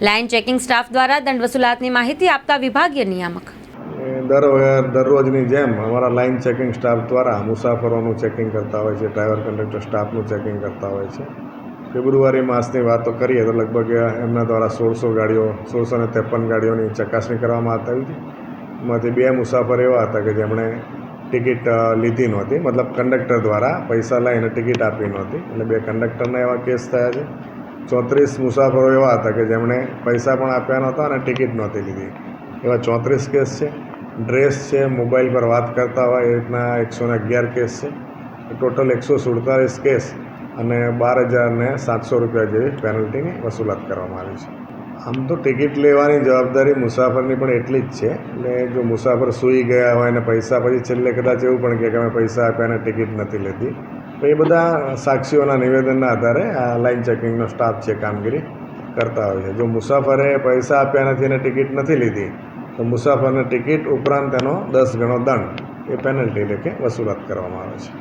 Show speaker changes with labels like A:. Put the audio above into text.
A: Line checking staff દ્વારા દંડ વસૂલાતની માહિતી આપતા વિભાગીય નિયામક.
B: દર દરરોજની જેમ અમારા લાઇન ચેકિંગ સ્ટાફ દ્વારા મુસાફરોનું ચેકિંગ કરતા હોય છે, ડ્રાઈવર કંડક્ટર સ્ટાફનું ચેકિંગ કરતા હોય છે. ફેબ્રુઆરી માસની વાતો કરીએ તો લગભગ એમના દ્વારા સોળસો ગાડીઓ, સોળસો ને ત્રેપન ગાડીઓની ચકાસણી કરવામાં આવતી હતી. એમાંથી બે મુસાફર એવા હતા કે જેમણે ટિકિટ લીધી નહોતી. મતલબ કંડક્ટર દ્વારા પૈસા લઈને ટિકિટ આપી નહોતી. એટલે બે કંડક્ટરના એવા કેસ થયા છે. ચોત્રીસ મુસાફરો એવા હતા કે જેમણે પૈસા પણ આપ્યા નહોતા અને ટિકિટ નહોતી લીધી. એવા ચોત્રીસ કેસ છે. ડ્રેસ છે, મોબાઈલ પર વાત કરતા હોય એ રીતના એકસો ને અગિયાર કેસ છે. ટોટલ એકસો સુડતાલીસ કેસ અને બાર હજારને સાતસો રૂપિયા જેવી પેનલ્ટીની વસૂલાત કરવામાં આવી છે. આમ તો ટિકિટ લેવાની જવાબદારી મુસાફરની પણ એટલી જ છે. એટલે જો મુસાફર સૂઈ ગયા હોય અને પૈસા પછી છેલ્લે કદાચ એવું પણ કે અમે પૈસા આપ્યા અને ટિકિટ નથી લેતી એ બધા સાક્ષીઓના નિવેદનના આધારે આ લાઇન ચેકિંગનો સ્ટાફ છે, કામગીરી કરતા હોય છે. જો મુસાફરે પૈસા આપ્યા નથી અને ટિકિટ નથી લીધી, તો મુસાફરને ટિકિટ ઉપરાંત તેનો દસ ગણો દંડ, એ પેનલ્ટી લેખે વસૂલાત કરવામાં આવે છે.